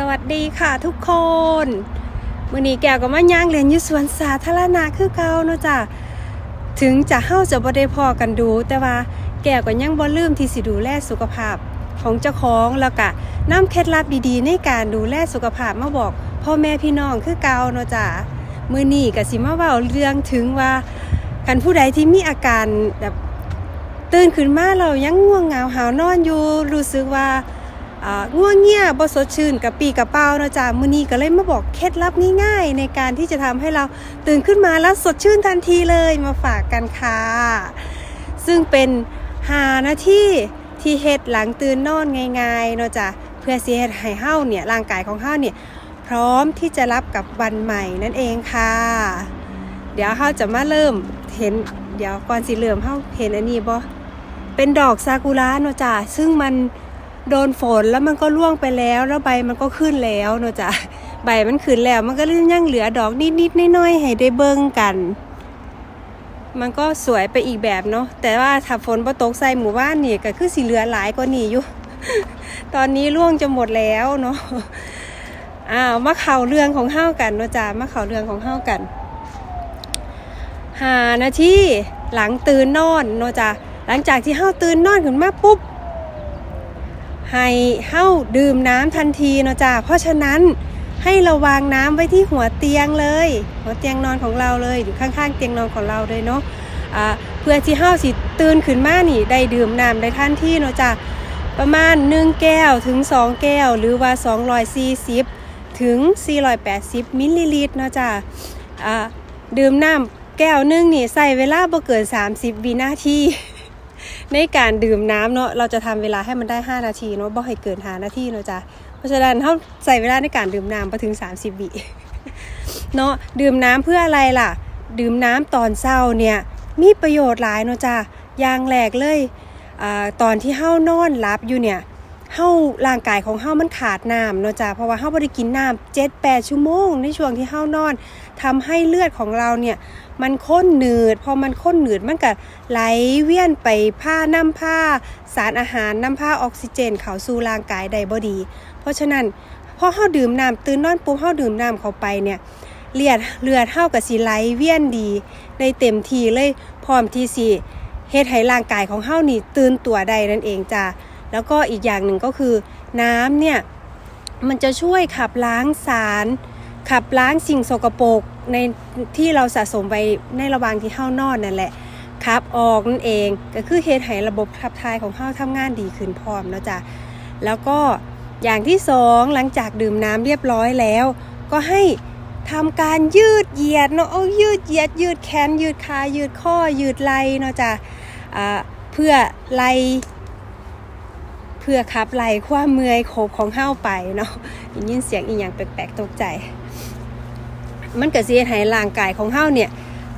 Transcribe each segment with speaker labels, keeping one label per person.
Speaker 1: สวัสดีค่ะทุกคนมื้อนี้แก้วก็มาย่างเรียนอยู่สวนสาธารณะคือเก่าเนาะจ้ะถึงจะเฮาจะบ่ได้พอกันดู แต่ว่าแก้วก็ยังบ่ลืมที่สิดูแลสุขภาพของเจ้าของแล้วก็นำเคล็ดลับดีๆ ในการดูแลสุขภาพมาบอก พ่อแม่พี่น้องคือเก่าเนาะจ้ะมื้อนี้ก็สิมาเว้าเรื่องถึงว่ากันผู้ใดที่มีอาการแบบตื่นขึ้นมาเรายังง่วงเหงาหาวนอนอยู่รู้สึกว่า ง่วงเงียบ่สดชื่นกับปีกับเป้านะจ้ามื้อนี้ก็เลยมาบอกเคล็ดลับง่ายๆ ในการที่จะทำให้เราตื่นขึ้นมาแล้วสดชื่นทันทีเลยมาฝากกันค่ะ ซึ่งเป็นหาหน้าที่ที่เฮ็ดหลังตื่นนอนง่ายๆเนาะจ้ะเพื่อสิเฮ็ดให้เฮาเนี่ยร่างกายของเฮาเนี่ยพร้อมที่จะรับกับวันใหม่นั่นเองค่ะ เดี๋ยวเฮาจะมาเริ่มเห็นเดี๋ยวก่อนสิเริ่มเฮาเห็นอันนี้บ่เป็นดอกซากุระเนาะจ้ะซึ่งมัน โดนฝนแล้วมันก็ร่วงไปแล้วแล้วใบมันก็ขึ้นแล้วเนอะจ้ะใบมันขึ้นแล้วมันก็ยังเหลือดอกนิดๆน้อยๆให้ได้เบิ่งกัน มันก็สวยไปอีกแบบเนาะแต่ว่าถ้าฝนบ่ตกใส่หมู่บ้านนี่ก็คือสิเหลือหลายกว่านี้อยู่ ตอนนี้ร่วงจะหมดแล้วเนาะอ้าวมาเข่าเรื่องของเฮากันเนาะจ้ะมาเข่าเรื่องของเฮากันหานาทีหลังตื่นนอนเนาะจ้ะหลังจากที่เฮาตื่นนอนขึ้นมาปุ๊บ ให้เฮ้าดื่มน้ำทันทีเนาะจ้าเพราะฉะนั้นให้เราวางน้ำไว้ที่หัวเตียงเลย หัวเตียงนอนของเราเลยอยู่ข้างๆ เตียงนอนของเราเลยเนาะเพื่อที่เฮ้าสิตื่นขึ้นมานี่ได้ดื่มน้ำได้ทันทีเนาะจ้าประมาณ 1 แก้วถึง 2 แก้ว หรือว่า 240 ถึง 480 มิลลิลิตรเนาะจ้าดื่มน้ำแก้วหนึงนี่ใส่เวลาบ่เกิน 30 วินาที ในการดื่มน้ำเนาะเราจะทำเวลาให้มันได้ 5 นาทีเนาะบ่ให้เกิน5นาทีเนาะจ้ะเพราะฉะนั้นเขาใส่เวลาในการดื่มน้ำไปถึง 30วิเนาะดื่มน้ำเพื่ออะไรล่ะ ดื่มน้ำตอนเช้าเนี่ยมีประโยชน์หลายเนาะจ้ะอย่างแรกเลยอาตอนที่เฮานอนหลับอยู่เนี่ยเฮาร่างกายของเฮามันขาดน้ำเนาะจ้ะเพราะว่าเฮาบ่ได้กินน้ำ7-8ชั่วโมงในช่วงที่เฮานอน ทำให้เลือดของเราเนี่ยมันข้นหนืด พอมันข้นหนืดมันก็ไหลเวียนไปผ้าน้ำผ้า สารอาหารน้ำผ้าออกซิเจนเข้าสู่ร่างกายได้บ่ดี เพราะฉะนั้นพอเฮาดื่มน้ำตื่นนอนปุ๊บเฮาดื่มน้ำเข้าไปเนี่ยเลือดเลือดเฮาก็สิไหลเวียนดีได้เต็มทีเลยพร้อมที่สิเฮ็ดให้ร่างกายของเฮานี่ตื่นตัวได้นั่นเองจ้าแล้วก็อีกอย่างหนึ่งก็คือน้ำเนี่ยมันจะช่วยขับล้างสาร ขับล้างสิ่งสกปรกในที่เราสะสมไปในระหว่างที่เฮานอนนั่นแหละขับออกนั่นเองก็คือเฮ็ดให้ระบบขับถ่ายของเฮาทำงานดีขึ้นพร้อมเนาะจ้ะแล้วก็อย่างที่สองหลังจากดื่มน้ำเรียบร้อยแล้ว ก็ให้ทำการยืดเหยียดเนาะเอายืดเหยียด ยืดแขนยืดขายืดข้อยืดไหล่เนาะจ้ะเพื่อไล่เพื่อขับไล่ความเมื่อยโขบของเฮาไปเนาะยินเสียงอีหยังแปลกๆตกใจ มันก็สิเฮ็ดให้ร่างกายของเฮาเนี่ย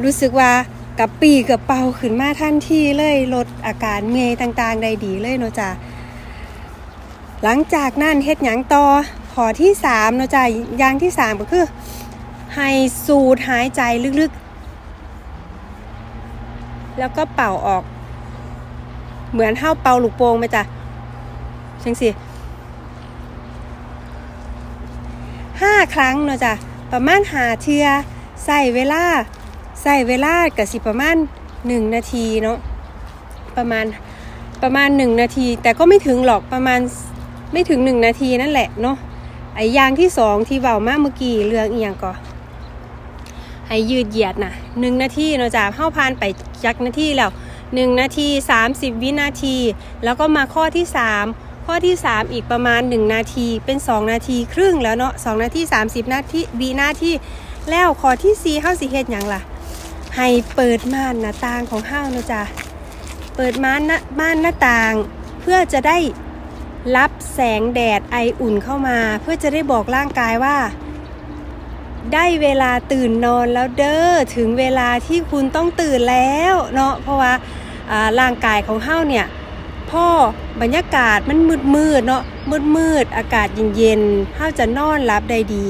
Speaker 1: รู้สึกว่ากับปีกับเป่าขึ้นมาทันทีเลยลดอาการเมื่อยต่างๆได้ดีเลยเนาะจ้ะหลังจากนั้นเฮ็ดหยังต่อขอที่3เนาะจ้ะอย่างที่ 3 ก็คือ ให้สูดหายใจลึกๆ แล้วก็เป่าออก เหมือนเฮาเป่าลูกโป่งไหมจ้ะจังสิห้าครั้งเนาะจ้ะ ประมาณหาเทือใส่เวลาใส่เวลากับสิประมาณ1นาทีเนาะประมาณประมาณ1นาที แต่ก็ไม่ถึงหรอกประมาณไม่ถึง1นาทีนั่นแหละเนาะไอ้ยางที่สองที่เบามากเมื่อกี้เรื่องเอียงก่อให้ยืดเหยียดนะหนึ่งนาทีเนาะจ้ะเข้าผ่านไปจักนาทีแล้ว1นาที30วินาที แล้วก็มาข้อที่3 ข้อที่ 3 อีกประมาณ 1 นาทีเป็น 2 นาทีครึ่งแล้วเนาะ2นาที 30 นาทีวินาทีแล้วข้อที่4เฮาสิเฮ็ดหยังล่ะ ให้เปิดม่านหน้าต่างของเฮาเนาะจ้ะเปิดม่านหน้าม่านหน้าต่าง เพื่อจะได้รับแสงแดดไออุ่นเข้ามา เพื่อจะได้บอกร่างกายว่า ได้เวลาตื่นนอนแล้วเด้อถึงเวลาที่คุณต้องตื่นแล้วเนาะเพราะว่าอ่าร่างกายของเฮาเนี่ย พ่อบรรยากาศมันมืดมืดๆเนาะมืดมืดๆอากาศเย็นๆเฮาจะนอนหลับได้ดี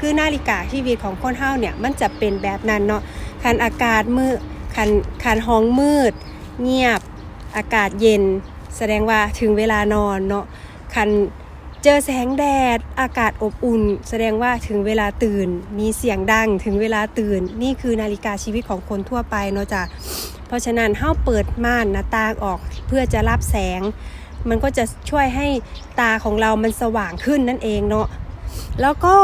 Speaker 1: คือนาฬิกาชีวิตของคนเฮาเนี่ยมันจะเป็นแบบนั้นเนาะคันอากาศมืดคันคันห้องมืด เงียบอากาศเย็น แสดงว่าถึงเวลานอนเนาะคันเจอแสงแดด อากาศอบอุ่น แสดงว่าถึงเวลาตื่น มีเสียงดังถึงเวลาตื่น นี่คือนาฬิกาชีวิตของคนทั่วไปเนาะจ้ะ เพราะฉะนั้นเฮาเปิดม่านหน้าต่างออกเพื่อจะรับแสง มันก็จะช่วยให้ตาของเรามันสว่างขึ้นนั่นเองเนาะแล้วก็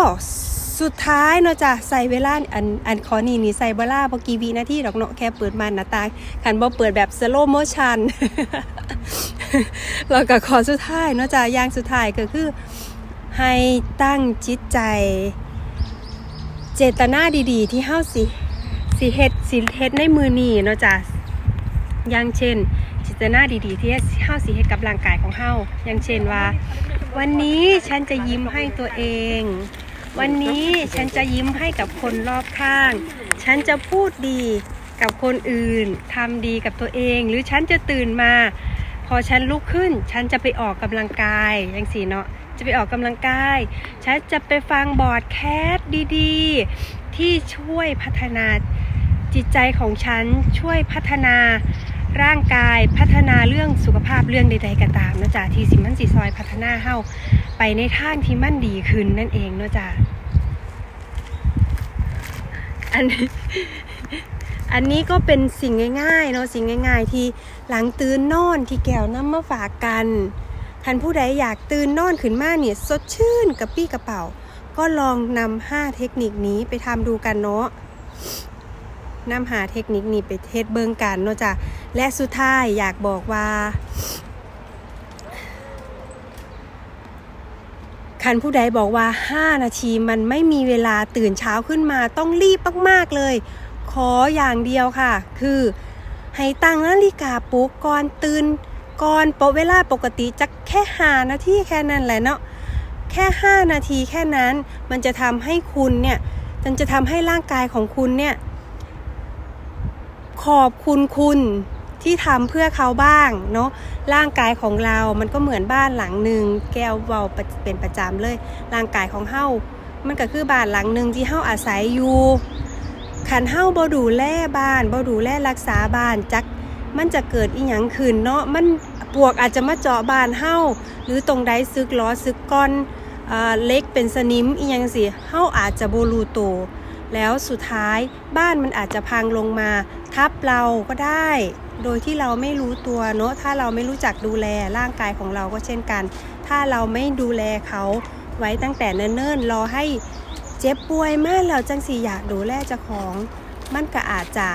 Speaker 1: สุดท้ายเนาะจ้ะใส่เวลาอันอันขอนี่นี่ใส่เวลาบกี่วินาทีดอกเนาะแค่เปิดม่านหน้าต่างคันบ่เปิดแบบสโลโมชันแล้วก็ขอสุดท้ายเนาะจ้ะอย่างสุดท้ายก็คือให้ตั้งจิตใจ เจตนาดีๆ ที่เฮาสิสิเฮ็ดสิเฮ็ดในมือนี้เนาะจ้ะ อย่างเช่นเจตนาดีๆ ที่เฮาสิเฮ็ดกับร่างกายของเฮาอย่างเช่นว่า วันนี้ฉันจะยิ้มให้ตัวเอง วันนี้ฉันจะยิ้มให้กับคนรอบข้าง ฉันจะพูดดีกับคนอื่นทำดีกับตัวเอง หรือฉันจะตื่นมา พอฉันลุกขึ้น ฉันจะไปออกกำลังกายอย่างสีเนาะจะไปออกกำลังกาย ฉันจะไปฟังบอร์ดแคสดีๆ ที่ช่วยพัฒนาจิตใจของฉันช่วยพัฒนา ร่างกายพัฒนาเรื่องสุขภาพเรื่องใดๆก็ตามนะจ๊ะที่สิมันสีซอยพัฒนาเฮาไปในทางที่มันดีขึ้นนั่นเองเนาะจ๊ะอันนี้อันนี้ก็เป็นสิ่งง่ายๆเนาะสิ่งง่าย ๆ ที่หลังตื่นนอนที่แก้วนำมาฝากกันท่านผู้ใดอยากตื่นนอนขึ้นมาเนี่ยสดชื่นกับปี้กระเป๋า ก็ลองนำห้าเทคนิคนี้ไปทำดูกันเนาะ นำหาเทคนิคนี้ไปเทสเบิงกันเนาะจ้ะและสุดท้ายอยากบอกว่าคันผู้ใดบอกว่า 5 นาทีมันไม่มีเวลาตื่นเช้าขึ้นมาต้องรีบมากๆเลย ขออย่างเดียวค่ะ คือ ให้ตั้งนาฬิกาปลุกก่อนตื่นก่อนปเวลาปกติจะแค่หานาทีแค่นั้นแหละเนาะแค่ 5 นาทีแค่นั้น มันจะทำให้คุณเนี่ยมันจะทำให้ร่างกายของคุณเนี่ย ขอบคุณคุณที่ทำเพื่อเขาบ้างเนาะร่างกายของเรา มันก็เหมือนบ้านหลังหนึ่งแก้วเบาเป็นประจำเลย ร่างกายของเฮามันก็คือบ้านหลังหนึ่งที่เฮาอาศัยอยู่ขันเฮาบ่ดูแลบ้านบ่ดูแลรักษาบ้านจักมันจะเกิดอีหยังขึ้นเนาะมันปวกอาจจะมาเจาะบ้านเฮาหรือตรงใดซึกล้อซึกก้อนเอเล็กเป็นสนิมอีหยังสิเฮาอาจจะบ่รู้ตัวแล้วสุดท้ายบ้านมันอาจจะพังลงมา ทับเราก็ได้ โดยที่เราไม่รู้ตัวเนอะถ้าเราไม่รู้จักดูแลร่างกายของเราก็เช่นกัน ถ้าเราไม่ดูแลเขาไว้ตั้งแต่เนิ่นๆรอให้เจ็บป่วยมากแล้วจังสีอยากดูแลเจ้าของ มันก็อาจจะ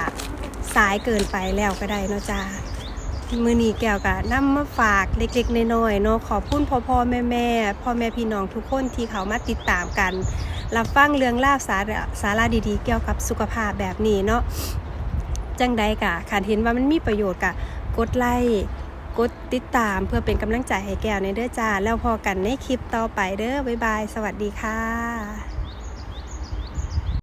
Speaker 1: สายเกินไปแล้วก็ได้เนาะจ้ามือนีแก้วกะนำมาฝากเล็กๆน้อยๆเนาะขอบคุณพ่อพ่อแม่แม่พ่อแม่พี่น้องทุกคนที่เขามาติดตามกัน รับฟังเรื่องราวสาระสาระดีๆ เกี่ยวกับสุขภาพแบบนี้เนาะ จังใดกะขันเห็นว่ามันมีประโยชน์กะกดไลค์กดติดตามเพื่อเป็นกำลังใจให้แก้วในเด้อจ้า แล้วพอกันในคลิปต่อไปเด้อบ๊ายบาย สวัสดีค่ะ